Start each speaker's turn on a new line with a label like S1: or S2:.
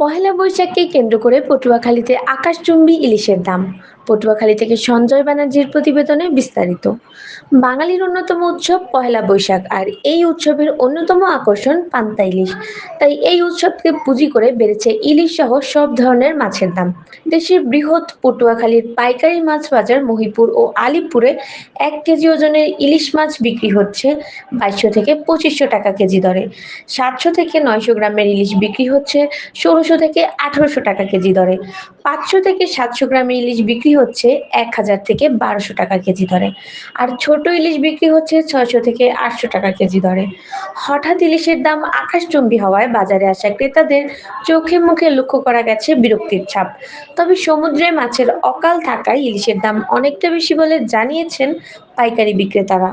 S1: পহেলা বৈশাখকে কেন্দ্র করে পটুয়াখালীতে আকাশচুম্বী ইলিশের দাম। পটুয়াখালী থেকে সঞ্জয় ব্যানার্জির প্রতিবেদনে বিস্তারিত। বাঙালির অন্যতম উৎসব পহেলা বৈশাখ, আর এই উৎসবের অন্যতম আকর্ষণ পান্তা ইলিশ। তাই এই উৎসবকে পুঁজি করে বেড়েছে ইলিশ সহ সব ধরনের মাছের দাম। দেশের বৃহৎ পটুয়াখালীর পাইকারি মাছ বাজার মহিপুর ও আলিপুরে এক কেজি ওজনের ইলিশ মাছ বিক্রি হচ্ছে বাইশশো থেকে পঁচিশশো টাকা কেজি দরে। সাতশো থেকে নয়শো গ্রামের ইলিশ বিক্রি হচ্ছে ষোলোশো থেকে আঠারোশো টাকা কেজি দরে। পাঁচশো থেকে সাতশো গ্রামের ইলিশ বিক্রি হচ্ছে এক হাজার থেকে বারোশো টাকা কেজি ধরে আর ছোট ইলিশ বিক্রি হচ্ছে ছয়শো থেকে আটশো টাকা কেজি ধরে হঠাৎ ইলিশের দাম আকাশচুম্বী হওয়ায় বাজারে আসা ক্রেতাদের চোখে মুখে লক্ষ্য করা গেছে বিরক্তির ছাপ। তবে সমুদ্রে মাছের অকাল থাকায় ইলিশের দাম অনেকটা বেশি বলে জানিয়েছেন পাইকারি বিক্রেতারা।